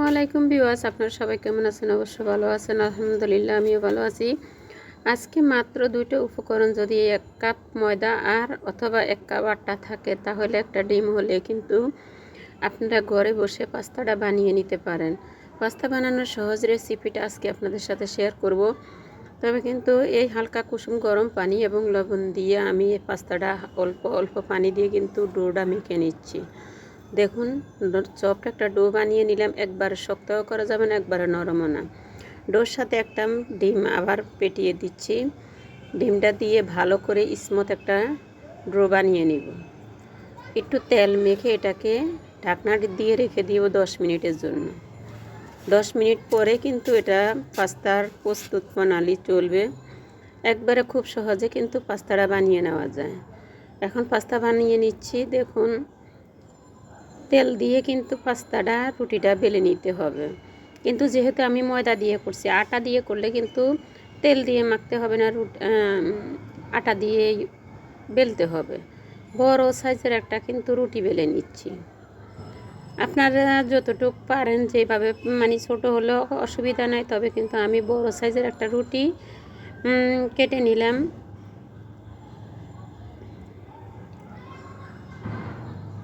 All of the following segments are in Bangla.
আসসালামু আলাইকুম বিওয়াস আপনারা সবাই কেমন আছেন? অবশ্য ভালো আছেন, আলহামদুলিল্লাহ আমিও ভালো আছি। আজকে মাত্র দুইটা উপকরণ যদি এক কাপ ময়দা আর অথবা এক কাপ আটা থাকে, তাহলে একটা ডিম হলে কিন্তু আপনারা ঘরে বসে পাস্তাটা বানিয়ে নিতে পারেন। পাস্তা বানানোর সহজ রেসিপিটা আজকে আপনাদের সাথে শেয়ার করব। তবে কিন্তু এই হালকা কুসুম গরম পানি এবং লবণ দিয়ে আমি পাস্তাটা অল্প অল্প পানি দিয়ে কিন্তু ডোটা মেখে নিচ্ছি। দেখুন চপটা একটা ডো বানিয়ে নিলাম, একবার শক্তও করা যাবে না, একবারে নরমও না। ডোর সাথে একটা ডিম আবার পেটিয়ে দিচ্ছি। ডিমটা দিয়ে ভালো করে স্মুথ একটা ডো বানিয়ে নিব। একটু তেল মেখে এটাকে ঢাকনা দিয়ে রেখে দিব দশ মিনিটের জন্য। দশ মিনিট পরে কিন্তু এটা পাস্তার প্রস্তুত প্রণালী চলবে। একবারে খুব সহজে কিন্তু পাস্তাটা বানিয়ে নেওয়া যায়। এখন পাস্তা বানিয়ে নিচ্ছি, দেখুন। তেল দিয়ে কিন্তু পাস্তাটা, রুটিটা বেলে নিতে হবে। কিন্তু যেহেতু আমি ময়দা দিয়ে করছি, আটা দিয়ে করলে কিন্তু তেল দিয়ে মাখতে হবে না, রুট আটা দিয়ে বেলতে হবে। বড় সাইজের একটা কিন্তু রুটি বেলে নিচ্ছি। আপনারা যতটুক পারেন যেভাবে মানে ছোট হলেও অসুবিধা নাই, তবে কিন্তু আমি বড় সাইজের একটা রুটি কেটে নিলাম।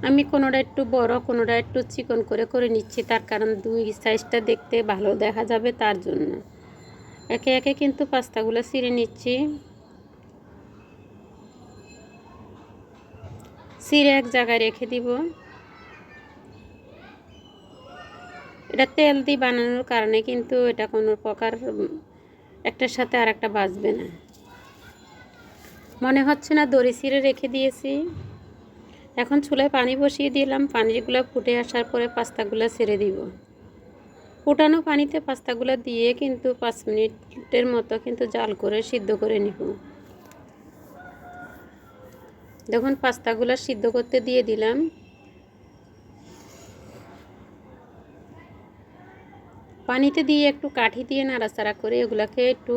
আমি কোনোটা একটু বড়, কোনোটা একটু চিকন করে করে নিচ্ছি। তার কারণ দুই সাইজটা দেখতে ভালো দেখা যাবে তার জন্য। একে একে কিন্তু পাস্তাগুলো ছিঁড়ে নিচ্ছি। ছিঁড়ে এক জায়গায় রেখে দিব। এটা তেল দিয়ে বানানোর কারণে কিন্তু এটা কোনো প্রকার একটার সাথে আর একটা বাজবে না। মনে হচ্ছে না দড়ি ছিঁড়ে রেখে দিয়েছি। এখন চুলায় পানি বসিয়ে দিলাম। পানিগুলো ফুটে আসার পরে পাস্তাগুলো ছেড়ে দিব। ফুটানো পানিতে পাস্তাগুলো দিয়ে কিন্তু পাঁচ মিনিটের মতো কিন্তু জাল করে সিদ্ধ করে নিব। দেখুন, পাস্তাগুলো সিদ্ধ করতে দিয়ে দিলাম। পানিতে দিয়ে একটু কাঠি দিয়ে নাড়াচাড়া করে এগুলাকে একটু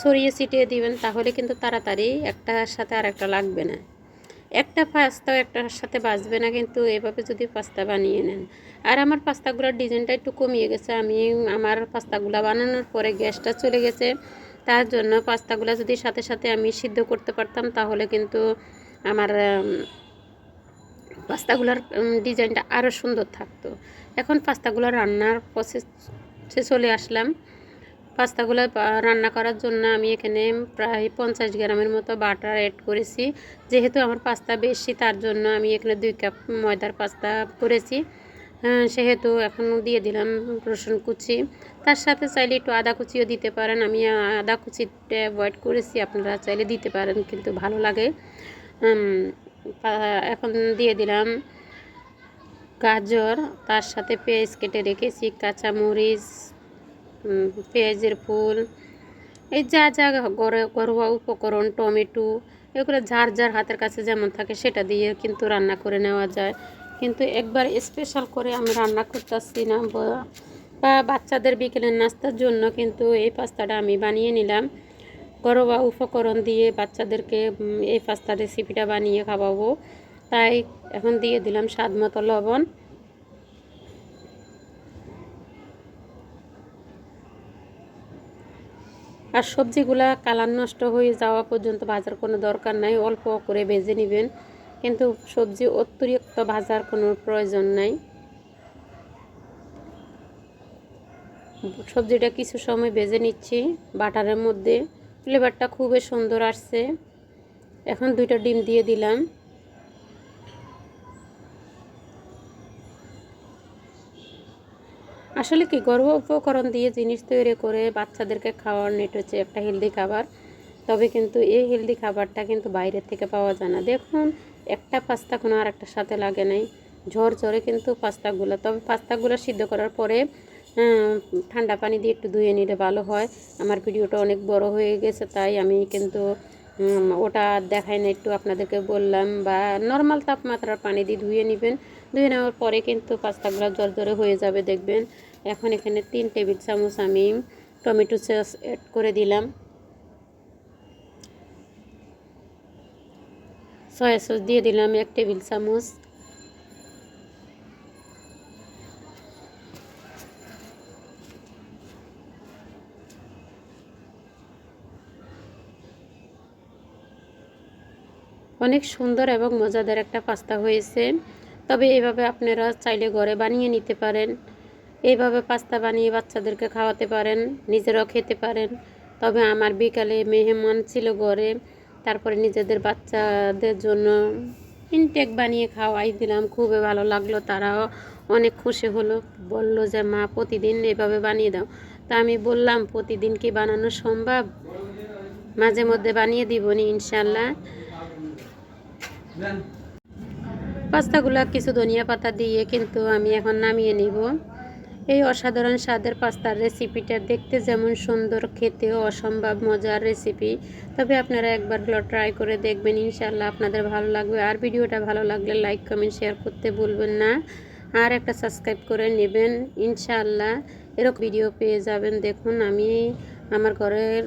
ছড়িয়ে ছিটিয়ে দিবেন, তাহলে কিন্তু তাড়াতাড়ি একটার সাথে আর একটা লাগবে না। একটা পাস্তা একটার সাথে বাঁচবে না, কিন্তু এভাবে যদি পাস্তা বানিয়ে নেন। আর আমার পাস্তাগুলোর ডিজাইনটা একটু কমিয়ে গেছে। আমি আমার পাস্তাগুলো বানানোর পরে গ্যাসটা চলে গেছে। তার জন্য পাস্তাগুলো যদি সাথে সাথে আমি সিদ্ধ করতে পারতাম, তাহলে কিন্তু আমার পাস্তাগুলোর ডিজাইনটা আরও সুন্দর থাকতো। এখন পাস্তাগুলো রান্নার প্রসেসে চলে আসলাম। পাস্তাগুলো রান্না করার জন্য আমি এখানে প্রায় পঞ্চাশ গ্রামের মতো বাটার অ্যাড করেছি। যেহেতু আমার পাস্তা বেশি, তার জন্য আমি এখানে দুই কাপ ময়দার পাস্তা করেছি। সেহেতু এখন দিয়ে দিলাম রসুন কুচি। তার সাথে চাইলে একটু আদা কুচিও দিতে পারেন। আমি আদা কুচিটা অ্যাভয়েড করেছি, আপনারা চাইলে দিতে পারেন, কিন্তু ভালো লাগে। এখন দিয়ে দিলাম গাজর। তার সাথে পেঁয়াজ কেটে রেখেছি, কাঁচামরিচ পেঁয়াজের ফুল, এই যা যা ঘরোয়া উপকরণ, টমেটো, এগুলো যার যার হাতের কাছে যেমন থাকে সেটা দিয়ে কিন্তু রান্না করে নেওয়া যায়। কিন্তু একবার স্পেশাল করে আমি রান্না করতেছি না, বা বাচ্চাদের বিকেলের নাস্তার জন্য কিন্তু এই পাস্তাটা আমি বানিয়ে নিলাম। ঘরোয়া উপকরণ দিয়ে বাচ্চাদেরকে এই পাস্তা রেসিপিটা বানিয়ে খাওয়াবো। তাই এখন দিয়ে দিলাম স্বাদ মতো লবণ। আর সবজিগুলা কালার নষ্ট হয়ে যাওয়া পর্যন্ত ভাজার কোনো দরকার নাই, অল্প করে ভেজে নেবেন। কিন্তু সবজি অতিরিক্ত ভাজার কোনো প্রয়োজন নাই। সবজিটা কিছু সময় ভেজে নিচ্ছি বাটারের মধ্যে। ফ্লেভারটা খুবই সুন্দর আসছে। এখন দুইটা ডিম দিয়ে দিলাম। আসলে কি গর্ভ উপকরণ দিয়ে জিনিস তৈরি করে বাচ্চাদেরকে খাওয়ার নেট হচ্ছে একটা হেলদি খাবার। তবে কিন্তু এই হেলদি খাবারটা কিন্তু বাইরের থেকে পাওয়া যায় না। দেখুন, একটা পাস্তা কোনো আর একটা সাথে লাগে নাই। ঝড় ঝরে কিন্তু পাস্তাগুলো, তবে পাস্তাগুলো সিদ্ধ করার পরে ঠান্ডা পানি দিয়ে একটু ধুয়ে নিলে ভালো হয়। আমার ভিডিওটা অনেক বড় হয়ে গেছে, তাই আমি কিন্তু ওটা দেখাই না একটু আপনাদেরকে বললাম। বা নর্মাল তাপমাত্রার পানি দিয়ে ধুয়ে নেবেন। ধুয়ে নেওয়ার পরে কিন্তু পাস্তাগুলো জ্বর জ্বরে হয়ে যাবে, দেখবেন। এখন এখানে তিন টেবিল চামচ আমি টমেটো সস এড করে দিলাম। সয়া সস দিয়ে দিলাম এক টেবিল চামচ। অনেক সুন্দর এবং মজাদার একটা পাস্তা হয়েছে। তবে এভাবে আপনারা চাইলে ঘরে বানিয়ে নিতে পারেন। এইভাবে পাস্তা বানিয়ে বাচ্চাদেরকে খাওয়াতে পারেন, নিজেরাও খেতে পারেন। তবে আমার বিকালে মেহমান ছিল ঘরে, তারপরে নিজেদের বাচ্চাদের জন্য ইনটেক বানিয়ে খাওয়াই দিলাম। খুবই ভালো লাগল, তারাও অনেক খুশি হলো। বলল যে, মা, প্রতিদিন এভাবে বানিয়ে দাও। তা আমি বললাম, প্রতিদিন কি বানানো সম্ভব? মাঝে মধ্যে বানিয়ে দিবনি ইনশাল্লাহ পাস্তাগুলো কিছু ধনিয়া পাতা দিয়ে কিন্তু আমি এখন নামিয়ে নিব। এই অসাধারণ স্বাদের পাস্তার রেসিপিটা দেখতে যেমন সুন্দর, খেতেও অসম্ভব মজার রেসিপি তবে আপনারা একবার হলো ট্রাই করে দেখবেন ইনশাল্লাহ আপনাদের ভালো লাগবে। আর ভিডিওটা ভালো লাগলে লাইক কমেন্ট শেয়ার করতে ভুলবেন না। আর একটা সাবস্ক্রাইব করে নেবেন ইনশাল্লাহ এরকম ভিডিও পেয়ে যাবেন। দেখুন, আমি আমার ঘরের